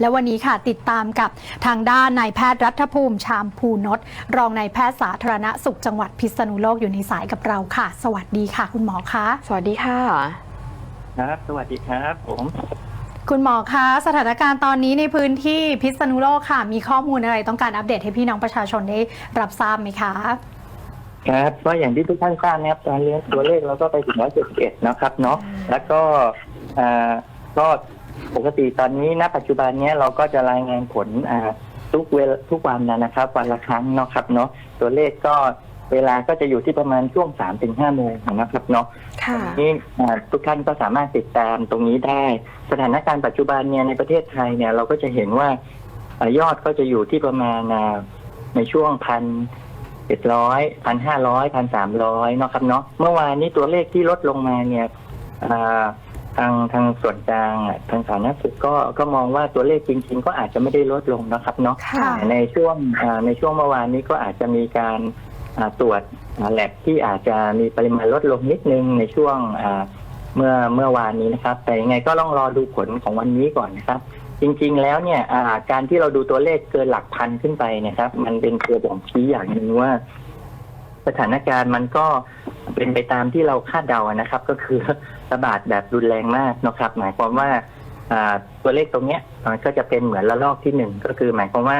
และวันนี้ค่ะติดตามกับทางด้านนายแพทย์รัฐภูมิชามภูนศรองนายแพทย์สาธารณสุขจังหวัดพิษณุโลกอยู่ในสายกับเราค่ะ สวัสดีค่ะ คุณหมอคะสวัสดีค่ะครับ สวัสดีครับผมคุณหมอคะสถานการณ์ตอนนี้ในพื้นที่พิษณุโลกค่ะ มีข้อมูลอะไรต้องการอัปเดตให้พี่น้องประชาชนได้รับทราบไหมคะครับก็อย่างที่ทุกท่านทราบนะครับตอนนี้ตัวเลขเราก็ไปถึง171นะครับเนาะแล้วก็อ่าก็ ปกติตอนนี้ณ ปัจจุบันเนี้ยเราก็จะรายงานผลอ่าทุกเวลทุกวันนะนะครับ วันละครั้งเนาะครับเนาะตัวเลขก็เวลาก็จะอยู่ที่ประมาณช่วง3าถึงห้าโมงนะครับเนาะค่ะ นี่อ่าทุกท่านก็สามารถติดตามตรงนี้ได้ สถานการณ์ปัจจุบันเนี่ยในประเทศไทยเนี่ยเราก็จะเห็นว่าอ่ายอดก็จะอยู่ที่ประมาณอ่าในช่วงพันเจ็ดร้อยพันห้าร้อยพันสามร้อยเนาะครับเนาะเมื่อวานนี้ตัวเลขที่ลดลงมาเนี่ยอ่า ทางทางส่วนกลางอะทางสาธารณสุขก็ก็มองว่าตัวเลขจริง ๆ ก็อาจจะไม่ได้ลดลงนะครับเนาะค่ะในช่วงอ่าในช่วงเมื่อวานนี้ก็อาจจะมีการอ่าตรวจแลบที่อาจจะมีปริมาณลดลงนิดนึงในช่วงอ่าเมื่อเมื่อวานนี้นะครับ แต่ยังไงก็ต้องรอดูผลของวันนี้ก่อนนะครับ จริงๆแล้วเนี่ยอ่าการที่เราดูตัวเลขเกินหลักพันขึ้นไปเนะครับ มันเป็นตัวบ่งชี้อย่างหนึ่งว่า สถานการณ์มันก็เป็นไปตามที่เราคาดเดานะครับ ก็คือระบาดแบบรุนแรงมากนะครับ หมายความว่าตัวเลขตรงเนี้ยมันก็จะเป็นเหมือนระลอกที่หนึ่งก็คือหมายความว่า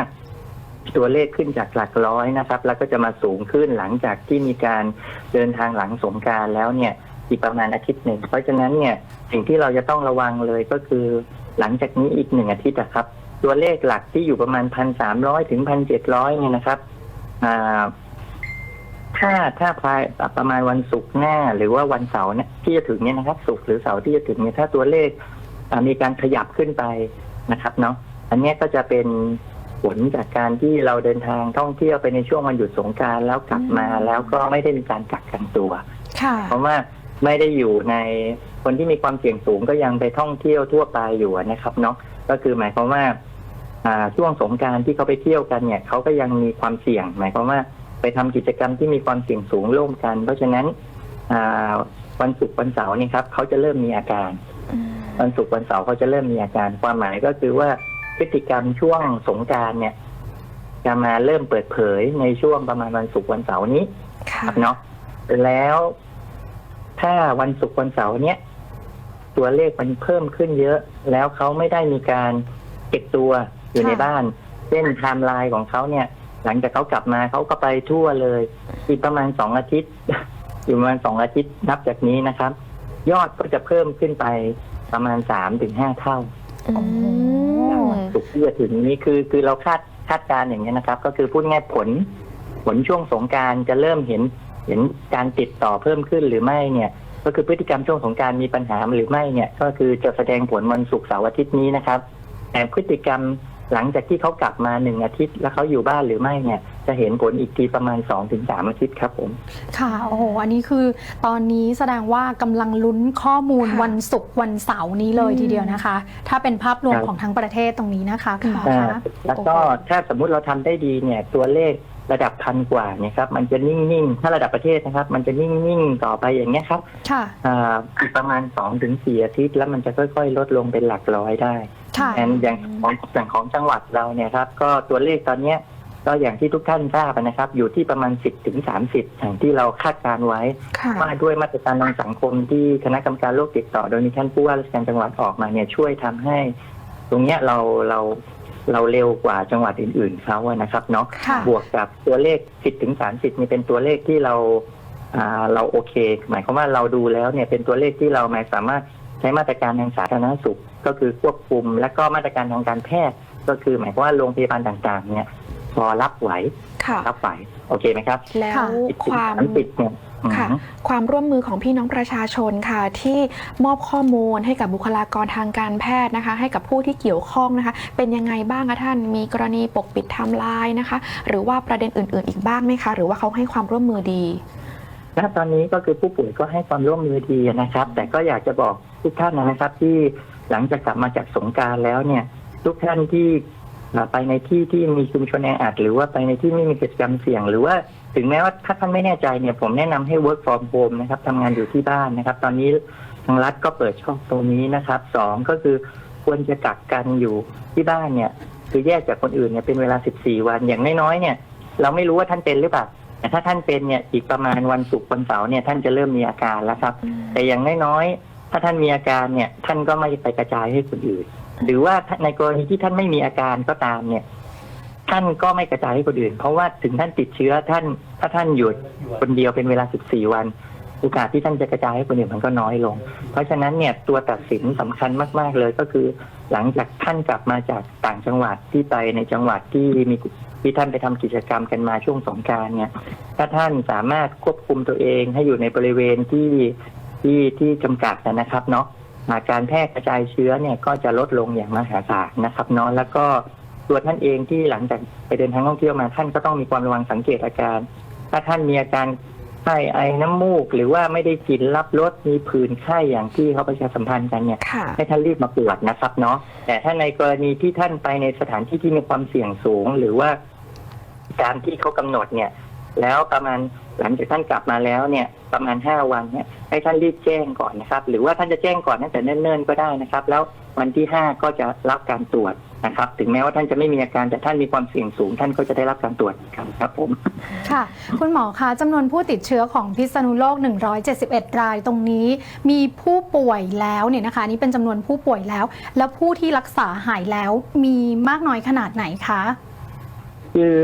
ตัวเลขขึ้นจากหลักร้อยนะครับ แล้วก็จะมาสูงขึ้นหลังจากที่มีการเดินทางหลังสงการแล้วเนี่ยอีกประมาณอาทิตย์หนึ่ง เพราะฉะนั้นเนี่ยสิ่งที่เราจะต้องระวังเลยก็คือ หลังจากนี้อีกหนึ่งอาทิตย์นะครับ ตัวเลขหลักที่อยู่ประมาณพันสามร้อยถึงพันเจ็ดร้อยเนี่ยนะครับอ่า ถ้าถ้าภายประมาณวันศุกร์หน้า หรือว่าวันเสาร์เนี่ยที่จะถึงเนี่ยนะครับศุกร์หรือเสาร์ที่จะถึงเนี่ยถ้าตัวเลขอ่ามีการขยับขึ้นไปนะครับเนาะอันเนี้ยก็จะเป็นผลจากการที่เราเดินทางท่องเที่ยวไปในช่วงวันหยุดสงกรารแล้วกลับมาแล้วก็ไม่ได้มีการกักกันตัวค่ะเพราะว่าไม่ได้อยู่ในคนที่มีความเสี่ยงสูงก็ยังไปท่องเที่ยวทั่วไปอยู่นะครับเนาะก็คือหมายความว่าอ่าช่วงสงกรารที่เขาไปเที่ยวกันเนี่ยเขาก็ยังมีความเสี่ยง หมายความว่า ไปทำกิจกรรมที่มีความเสี่ยงสูงร่วมกัน เพราะฉะนั้นอ่าวันศุกร์วันเสาร์เนี่ยครับเขาจะเริ่มมีอาการ วันศุกร์วันเสาร์เขาจะเริ่มมีอาการ ความหมายก็คือว่าพฤติกรรมช่วงสงกรารเนี่ย จะมาเริ่มเปิดเผยในช่วงประมาณวันศุกร์วันเสาร์นี้ค่ะครับเนาะแล้วถ้าวันศุกร์วันเสาร์เนี้ยตัวเลขมันเพิ่มขึ้นเยอะ แล้วเขาไม่ได้มีการเก็บตัวอยู่ในค่ะบ้านเส้นไทม์ไลน์ของเขาเนี่ย หลังจากเขากลับมาเขาก็ไปทั่วเลย อีกประมาณสองอาทิตย์ อยู่ประมาณสองอาทิตย์นับจากนี้นะครับ ยอดก็จะเพิ่มขึ้นไปประมาณสามถึงห้าเท่าอืมสุกร์ที่จะถึงนี้คือคือเราคาดคาดการณ์อย่างนี้ยนะครับ ก็คือพูดง่ายผล ผลช่วงสงกรารจะเริ่มเห็น เห็นการติดต่อเพิ่มขึ้นหรือไม่เนี่ย ก็คือพฤติกรรมช่วงสงกรารมีปัญหาหรือไม่เนี่ย ก็คือจะแสดงผลวันศุกร์เสาร์อาทิตย์นี้นะครับแต่พฤติกรรม หลังจากที่เขากลับมาหนึ่งอาทิตย์ แล้วเขาอยู่บ้านหรือไม่เนี่ย จะเห็นผลอีกทีประมาณสองถึงสามอาทิตย์ครับผม ค่ะ โอ้โห อันนี้คือตอนนี้แสดงว่ากำลังลุ้นข้อมูลค่ะวันศุกร์วันเสาร์นี้เลยอืมทีเดียวนะคะ ถ้าเป็นภาพรวมครับ ของทั้งประเทศตรงนี้นะคะคุณหมออ่าคะแล้วก็ถ้าสมมุติเราทำได้ดีเนี่ยตัวเลข ระดับพันกว่าเนี่ยครับมันจะนิ่งๆ ถ้าระดับประเทศนะครับ มันจะนิ่งๆ ต่อไปอย่างเงี้ยครับค่ะ อ่าอีกประมาณสองถึงสี่อาทิตย์ แล้วมันจะค่อยๆ ลดลงเป็นหลักร้อยได้ค่ะแอนอย่างของอย่างของจังหวัดเราเนี่ยครับ ก็ตัวเลขตอนเนี้ยก็อย่างที่ทุกท่านทราบนะครับ อยู่ที่ประมาณสิบถึงสามสิบอย่างที่เราคาดการไว้ ค่ะ ว่าด้วยมาตรการทางสังคมที่คณะกรรมการโรคติดต่อ โดยมีท่านผู้ว่าราชการจังหวัดออกมาเนี่ยช่วยทำให้ ตรงเนี้ยเราเรา เราเร็วกว่าจังหวัดอื่นๆเขาอะนะครับเนาะค่ะบวกกับตัวเลข 10ถึง30นี่เป็นตัวเลขที่เราอ่าเราโอเค หมายความว่าเราดูแล้วเนี่ยเป็นตัวเลขที่เราไม่สามารถใช้มาตรการทางสาธารณสุข ก็คือควบคุม และก็มาตรการทางการแพทย์ก็คือ หมายความว่าโรงพยาบาลต่างๆ เนี่ยพอรับไหวค่ะ รับไหวโอเคไหมครับ แล้วค่ะ10ถึคงวาม30เนี่ยอืม ค่ะความร่วมมือของพี่น้องประชาชนค่ะ ที่มอบข้อมูลให้กับบุคลากรทางการแพทย์นะคะ ให้กับผู้ที่เกี่ยวข้องนะคะ เป็นยังไงบ้างคะท่านมีกรณีปกปิดไทม์ไลน์นะคะ หรือว่าประเด็นอื่น ๆ อีกบ้างไหมคะ หรือว่าเขาให้ความร่วมมือดีณตอนนี้ก็คือผู้ป่วยก็ให้ความร่วมมือดีนะครับ แต่ก็อยากจะบอกทุกท่านนะครับ ที่หลังจากกลับมาจากสงกรารแล้วเนี่ย ทุกท่านที่อ่าไปในที่ที่มีชุมชนแออัดหรือว่าไปในที่ไม่มีกิจกรรมเสี่ยง หรือว่า ถึงแม้ว่าถ้าท่านไม่แน่ใจเนี่ยผมแนะนำให้ work from home นะครับทำงานอยู่ที่บ้านนะครับ ตอนนี้ทางรัฐก็เปิดช่องตรงนี้นะครับสองก็คือควรจะกักกันอยู่ที่บ้านเนี่ย คือแยกจากคนอื่นเนี่ยเป็นเวลา 14 วันอย่างน้อยๆเนี่ย เราไม่รู้ว่าท่านเป็นหรือเปล่าแต่ถ้าท่านเป็นเนี่ยอีกประมาณวันศุกร์วันเสาร์เนี่ยท่านจะเริ่มมีอาการแล้วครับ แต่อย่างน้อยๆถ้าท่านมีอาการเนี่ย ท่านก็ไม่ไปกระจายให้คนอื่น หรือว่าในกรณีที่ท่านไม่มีอาการก็ตามเนี่ย ท่านก็ไม่กระจายให้คนอื่น เพราะว่าถึงท่านติดเชื้อท่าน ถ้าท่านหยุดคนเดียวเป็นเวลา 14 วันโอกาสที่ท่านจะกระจายให้คนอื่นมันก็น้อยลง เพราะฉะนั้นเนี่ยตัวตัดสินสำคัญมาก ๆ เลยก็คือ หลังจากท่านกลับมาจากต่างจังหวัดที่ไปในจังหวัดที่มีที่ท่านไปทำกิจกรรมกันมาช่วงสงการเนี่ย ถ้าท่านสามารถควบคุมตัวเองให้อยู่ในบริเวณที่ที่ที่จำกัดนะครับเนาะาการแพร่กระจายเชื้อเนี่ยก็จะลดลงอย่างมหาศาลนะครับเนาะแล้วก็ ตัวท่านเองที่หลังจากไปเดินทางท่องเที่ยวมาท่านก็ต้องมีความระวังสังเกตอาการ ถ้าท่านมีอาการไข้ไอน้ำมูก หรือว่าไม่ได้กินรับรสมีผื่นไข้อย่างที่เขาประชาสัมพันธ์กันเนี่ยค่ะให้ท่านรีบมาตรวจนะครับเนาะแต่ถ้าในกรณีที่ท่านไปในสถานที่ที่มีความเสี่ยงสูง หรือว่า การที่เขากำหนดเนี่ย แล้วประมาณหลังจากท่านกลับมาแล้วเนี่ยประมาณห้าวันเนี่ยให้ท่านรีบแจ้งก่อนนะครับ หรือว่าท่านจะแจ้งก่อนตั้งแต่เนิ่นๆก็ได้นะครับ แล้ววันที่ห้าก็จะรับการตรวจนะครับ ถึงแม้ว่าท่านจะไม่มีอาการแต่ท่านมีความเสี่ยงสูง ท่านก็จะได้รับการตรวจครับครับผมค่ะ คุณหมอคะจำนวนผู้ติดเชื้อของพิษณุโลก 171 รายตรงนี้ มีผู้ป่วยแล้วเนี่ยนะคะนนี่เป็นจำนวนผู้ป่วยแล้ว แล้วผู้ที่รักษาหายแล้วมีมากน้อยขนาดไหนคะ คือ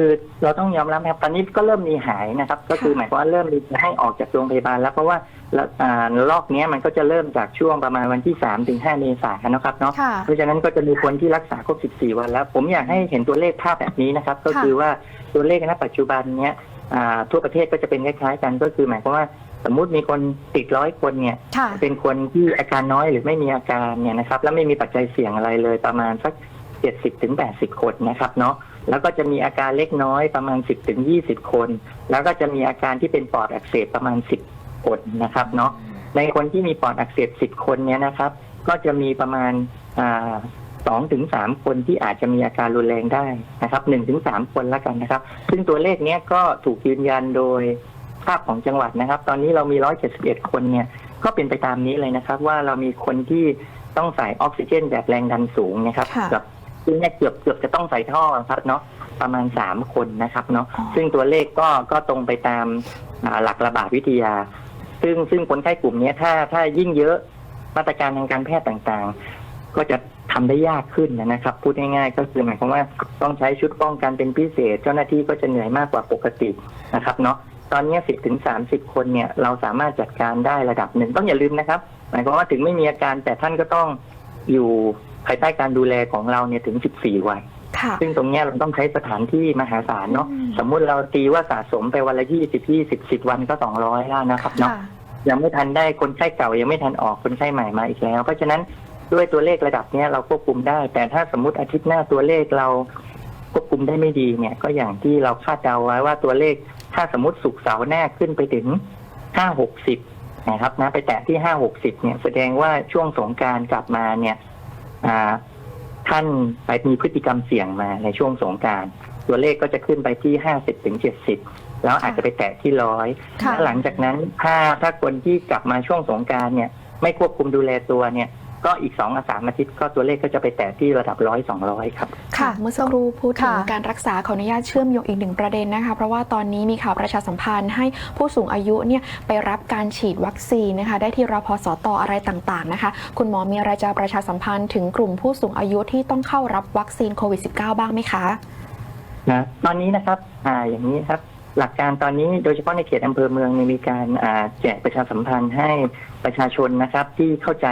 เราต้องยอมรับนะครับตอนนี้ก็เริ่มมีหายนะครับ ก็คือหมายความว่าเริ่มมีให้ออกจากโรงพยาบาลแล้วเพราะว่าละอ่าลอกเนี้ยมันก็จะเริ่มจากช่วงประมาณวันที่สามถึงห้าเมษายนนะครับเนาะค่ะเพราะฉะนั้นก็จะมีคนที่รักษาครบ14วันแล้ว ผมอยากให้เห็นตัวเลขภาพแบบนี้นะครับ ก็คือว่าตัวเลขณปัจจุบันเนี้ยอ่าทั่วประเทศก็จะเป็นคล้ายๆกันก็คือหมายความว่าสมมุติมีคนติดร้อยคนเนี่ยค่ะเป็นคนที่อาการน้อยหรือไม่มีอาการเนี่ยนะครับ แล้วไม่มีปัจจัยเสี่ยงอะไรเลยประมาณสัก70ถึง80คนนะครับเนาะ แล้วก็จะมีอาการเล็กน้อยประมาณ 10ถึง20 คน แล้วก็จะมีอาการที่เป็นปอดอักเสบประมาณ 10 คนนะครับเนาะในคนที่มีปอดอักเสบ 10 คนเนี่ยนะครับ ก็จะมีประมาณสองถึงสามคนที่อาจจะมีอาการรุนแรงได้นะครับหนึ่งถึงสามคนแล้วกันนะครับ ซึ่งตัวเลขเนี้ยก็ถูกยืนยันโดยภาพของจังหวัดนะครับ ตอนนี้เรามี171คนเนี่ยก็เป็นไปตามนี้เลยนะครับ ว่าเรามีคนที่ต้องใส่ออกซิเจนแบบแรงดันสูงนะครับกือบ ซึ่งเนี่ยเกือบเกือบจะต้องใส่ท่อครับเนาะประมาณสามคนนะครับเนาะอ๋อซึ่งตัวเลขก็ก็ตรงไปตามอ่าหลักระบาดวิทยา ซึ่งซึ่งคนไข้กลุ่มเนี้ยถ้าถ้ายิ่งเยอะมาตรการทางการแพทย์ต่างๆ ก็จะทำได้ยากขึ้นนะครับ พูดง่ายๆ ก็คือหมายความว่าต้องใช้ชุดป้องกันเป็นพิเศษ เจ้าหน้าที่ก็จะเหนื่อยมากกว่าปกตินะครับเนาะตอนนี้สิบถึงสามสิบคนเนี่ยเราสามารถจัดการได้ระดับหนึ่งต้องอย่าลืมนะครับ หมายความว่าถึงไม่มีอาการแต่ท่านก็ต้องอยู่ ภายใต้การดูแลของเราเนี่ยถึงสิบสี่วัน ค่ะ ซึ่งตรงเนี้ยเราต้องใช้สถานที่มหาศาลเนาะ อืม สมมุติเราตีว่าสะสมไปวันละยี่สิบยี่สิบสิบวันก็สองร้อยแล้วนะครับเนาะ ค่ะ ยังไม่ทันได้คนไข้เก่ายังไม่ทันออกคนไข้ใหม่มาอีกแล้ว เพราะฉะนั้นด้วยตัวเลขระดับเนี้ยเราควบคุมได้ แต่ถ้าสมมติอาทิตย์หน้าตัวเลขเราควบคุมได้ไม่ดีเนี่ยก็อย่างที่เราคาดเดาไว้ว่าตัวเลขถ้าสมมติสุกร์เสาร์หน้าขึ้นไปถึงห้าหกสิบนะครับนะไปแตะที่ห้าหกสิบเนี่ยแสดงว่าช่วงสงกรารกลับมาเนี่ยอ่า ท่านไปมีพฤติกรรมเสี่ยงมาในช่วงสงกรารตัวเลขก็จะขึ้นไปที่ห้าสิบถึงเจ็ดสิบแล้วอาจจะไปแตะที่ร้อยค่ะแล้วหลังจากนั้นถ้าถ้าคนที่กลับมาช่วงสงกรารเนี่ย ไม่ควบคุมดูแลตัวเนี่ย ก็อีกสองสามอาทิตย์ก็ตัวเลขก็จะไปแตะที่ระดับร้อยสองร้อยครับ ค่ะ เมื่อสักครู่พูดถึงค่ะ การรักษาขออนุญาตเชื่อมโยงอีกหนึ่งประเด็นนะคะ เพราะว่าตอนนี้มีข่าวประชาสัมพันธ์ให้ผู้สูงอายุเนี่ยไปรับการฉีดวัคซีนนะคะ ได้ที่รพสตอะไรต่างๆนะคะ คุณหมอมีอะไรจะประชาสัมพันธ์ถึงกลุ่มผู้สูงอายุที่ต้องเข้ารับวัคซีนโควิด -19 บ้างไหมคะ นะตอนนี้นะครับอ่าอย่างนี้ครับ หลักการตอนนี้โดยเฉพาะในเขตอำเภอเมืองเนี่ยมีการอ่าแจกประชาสัมพันธ์ให้ประชาชนนะครับ ที่เข้าใจ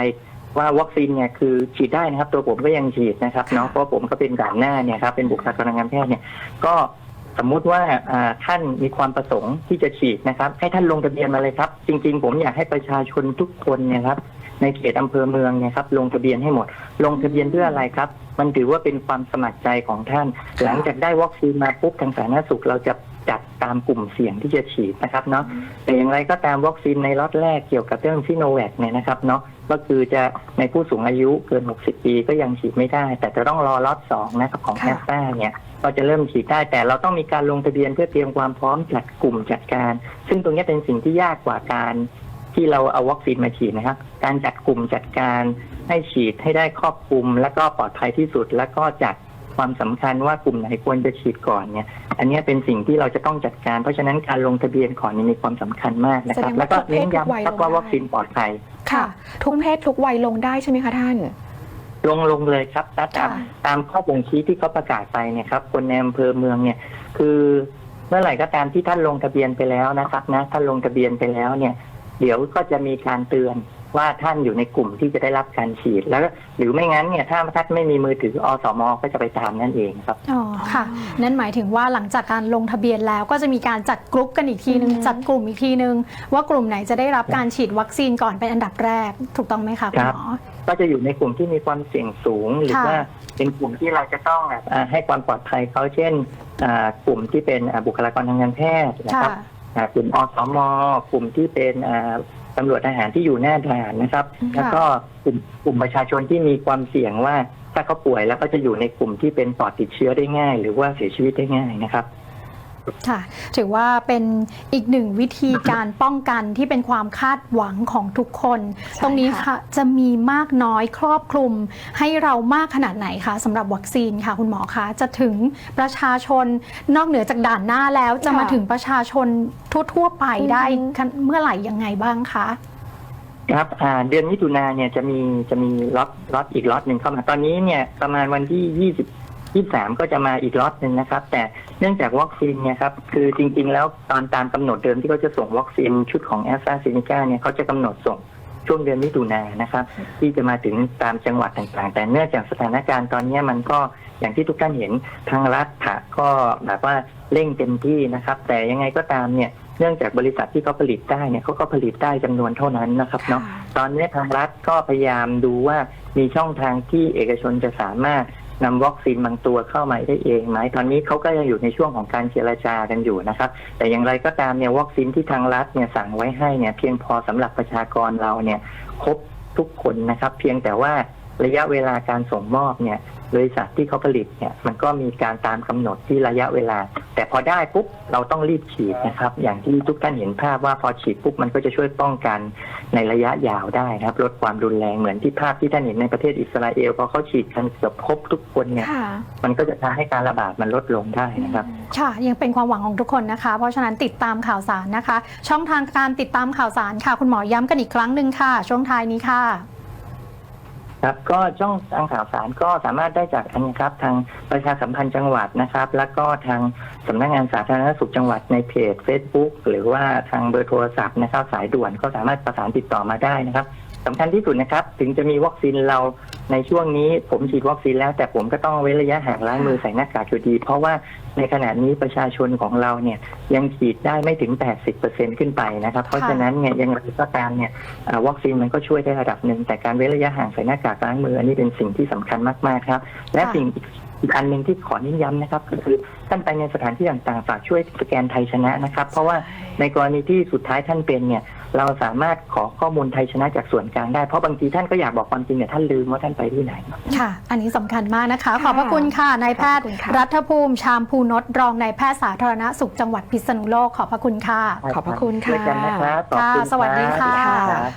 ว่าวัคซีนเนี่ยคือฉีดได้นะครับ ตัวผมก็ยังฉีดนะครับเนาะเพราะผมก็เป็นด่านหน้าเนี่ยครับเป็นบุคลากรทางการแพทย์เนี่ยก็สมมุติว่าท่านมีความประสงค์ที่จะฉีดนะครับ ให้ท่านลงทะเบียนมาเลยครับ จริง ๆ ผมอยากให้ประชาชนทุกคนเนี่ยครับในเขตอำเภอเมืองเนี่ยครับลงทะเบียนให้หมด ลงทะเบียนเพื่ออะไรครับ มันถือว่าเป็นความสมัครใจของท่าน หลังจากได้วัคซีนมาปุ๊บทางสาธารณสุขเราจะจัดตามกลุ่มเสี่ยงที่จะฉีดนะครับเนาะแต่อย่างไรก็ตามวัคซีนในล็อตแรกเกี่ยวกับเรื่องซิโนแวคเนี่ยนะครับเนาะ ก็คือจะในผู้สูงอายุเกิน 60 ปีก็ยังฉีดไม่ได้ แต่จะต้องรอล็อตสองนะครับของแอค่ะ สตราเนี่ยก็จะเริ่มฉีดได้แต่เราต้องมีการลงทะเบียนเพื่อเตรียมความพร้อมจัดกลุ่มจัดการ ซึ่งตรงนี้เป็นสิ่งที่ยากกว่าการที่เราเอาวัคซีนมาฉีดนะครับ การจัดกลุ่มจัดการให้ฉีดให้ได้ครอบคลุม และก็ปลอดภัยที่สุด แล้วก็จัดความสำคัญว่ากลุ่มไหนควรจะฉีดก่อนเนี่ย อันเนี้ยเป็นสิ่งที่เราจะต้องจัดการ เพราะฉะนั้นการลงทะเบียนก่อนเนี่ยมีความสำคัญมากนะครับ แสดงว่าแล้วก็เน้นทุกเพศทุกวัยย้ำครับลงว่าได้ วัคซีนปลอดภัย ค่ะ ทุกเพศทุกวัยลงได้ใช่ไหมคะท่าน ลงลงเลยครับถ้าตามค่ะ ตามข้อบ่งชี้ที่เขาประกาศไปเนี่ยครับคนในอำเภอเมืองเนี่ย คือเมื่อไหร่ก็ตามที่ท่านลงทะเบียนไปแล้วนะครับนะท่านลงทะเบียนไปแล้วเนี่ย เดี๋ยวก็จะมีการเตือน ว่าท่านอยู่ในกลุ่มที่จะได้รับการฉีด แล้วหรือไม่งั้นเนี่ยถ้าท่านไม่มีมือถืออสมก็จะไปตามนั่นเองครับอ๋อค่ะ นั่นหมายถึงว่าหลังจากการลงทะเบียนแล้วก็จะมีการจัดกลุ่มกันอีกทีนึงอืมจัดกลุ่มอีกทีนึง ว่ากลุ่มไหนจะได้รับการฉีดวัคซีนก่อนเป็นอันดับแรกถูกต้องไหมคะคุณหมอก็จะอยู่ในกลุ่มที่มีความเสี่ยงสูงหรือค่ะว่าเป็นกลุ่มที่เราจะต้องอ่าให้ความปลอดภัยเขาเช่นอ่ากลุ่มที่เป็นอ่าบุคลากรทางการแพทย์นะค่ะครับอ่ากลุ่มอสมกลุ่มที่เป็นอ่า ตำรวจทหารที่อยู่หน้าด่านนะครับค่ะแล้วก็กลุ่มกลุ่มประชาชนที่มีความเสี่ยงว่าถ้าเขาป่วยแล้วก็จะอยู่ในกลุ่มที่เป็นปอดติดเชื้อได้ง่าย หรือว่าเสียชีวิตได้ง่ายนะครับ ค่ะ ถือว่าเป็นอีกหนึ่งวิธีการป้องกันที่เป็นความคาดหวังของทุกคนใช่ตรงนี้ค่ะค่ะจะมีมากน้อยครอบคลุม ให้เรามากขนาดไหนคะสำหรับวัคซีนค่ะ คุณหมอคะจะถึงประชาชนนอกเหนือจากด่านหน้าแล้ว จะมาถึงประชาชนทั่ว ๆ ไปได้เมื่อไหร่ยังไงบ้างคะครับอ่าเดือนมิถุนาเนี่ยจะมีจะมีล็อตล็อตอีกล็อตหนึ่งเข้ามาตอนนี้เนี่ยประมาณวันที่ยี่สิบ ยี่สามก็จะมาอีกล็อตหนึ่งนะครับ แต่เนื่องจากวัคซีนเนี่ยครับคือจริง ๆ แล้วตอนตามกำหนดเดิมที่เขาจะส่งวัคซีนชุดของแอสตราเซเนกาเนี่ยเขาจะกำหนดส่งช่วงเดือนมิถุนายนนะครับ ที่จะมาถึงตามจังหวัดต่างๆ แต่เนื่องจากสถานการณ์ตอนนี้มันก็อย่างที่ทุกท่านเห็นทางรัฐค่ะก็แบบว่าเร่งเต็มที่นะครับ แต่ยังไงก็ตามเนี่ยเนื่องจากบริษัทที่เขาผลิตได้เนี่ยเขาก็ผลิตได้จำนวนเท่านั้นนะครับเนาะตอนนี้ทางรัฐก็พยายามดูว่ามีช่องทางที่เอกชนจะสามารถ นำวัคซีนบางตัวเข้ามาได้เองไหมตอนนี้เขาก็ยังอยู่ในช่วงของการเจรจากันอยู่นะครับ แต่อย่างไรก็ตามเนี่ยวัคซีนที่ทางรัฐเนี่ยสั่งไว้ให้เนี่ยเพียงพอสำหรับประชากรเราเนี่ยครบทุกคนนะครับ เพียงแต่ว่าระยะเวลาการส่งมอบเนี่ย บริษัทที่เขาผลิตเนี่ยมันก็มีการตามกำหนดที่ระยะเวลา แต่พอได้ปุ๊บเราต้องรีบฉีดนะครับ อย่างที่ทุกท่านเห็นภาพว่าพอฉีดปุ๊บมันก็จะช่วยป้องกันในระยะยาวได้นะครับ ลดความรุนแรงเหมือนที่ภาพที่ท่านเห็นในประเทศอิสราเอลพอเขาฉีดกันเกือบครบทุกคนเนี่ยค่ะมันก็จะทำให้การระบาดมันลดลงได้นะครับค่ะ ยังเป็นความหวังของทุกคนนะคะ เพราะฉะนั้นติดตามข่าวสารนะคะ ช่องทางการติดตามข่าวสารค่ะ คุณหมอย้ำกันอีกครั้งหนึ่งค่ะ ช่วงท้ายนี้ค่ะ ครับก็ช่องทางข่าวสารก็สามารถได้จากอันนะครับทางประชาสัมพันธ์จังหวัดนะครับ แล้วก็ทางสำนักงานสาธารณสุขจังหวัดในเพจ Facebook หรือว่าทางเบอร์โทรศัพท์นะครับ สายด่วนก็สามารถประสานติดต่อมาได้นะครับ สำคัญที่สุดนะครับ ถึงจะมีวัคซีนเราในช่วงนี้ผมฉีดวัคซีนแล้ว แต่ผมก็ต้องเว้นระยะห่างล้างมือใส่หน้ากากอยู่ดี เพราะว่าในขณะนี้ประชาชนของเราเนี่ยยังฉีดได้ไม่ถึง 80%ขึ้นไปนะครับ เพราะฉะนั้นเนี่ยยังไงก็ตามเนี่ยวัคซีนมันก็ช่วยได้ระดับหนึ่ง แต่การเว้นระยะห่างใส่หน้ากากล้างมืออันนี้เป็นสิ่งที่สำคัญมากๆครับ และค่ะสิ่งอีกอันหนึ่งที่ขอเน้นย้ำนะครับก็คือท่านไปในสถานที่ต่างๆ ฝากช่วยสแกนไทยชนะนะครับ เพราะว่าในกรณีที่สุดท้ายท่านเป็นเนี่ย เราสามารถขอข้อมูลไทยชนะจากส่วนกลางได้ เพราะบางทีท่านก็อยากบอกความจริงแต่ท่านลืมว่าท่านไปที่ไหน ค่ะ อันนี้สำคัญมากนะคะค่ะขอบพระคุณค่ะนายแพทย์ขอบคุณค่ะรัฐภูมิชามภูนศรองนายแพทย์สาธารณสุขจังหวัดพิษณุโลกขอบพระคุณค่ะ ขอบพระคุณค่ะด้วยกันนะครับขอบคุณค่ะสวัสดีรับค่ะรับ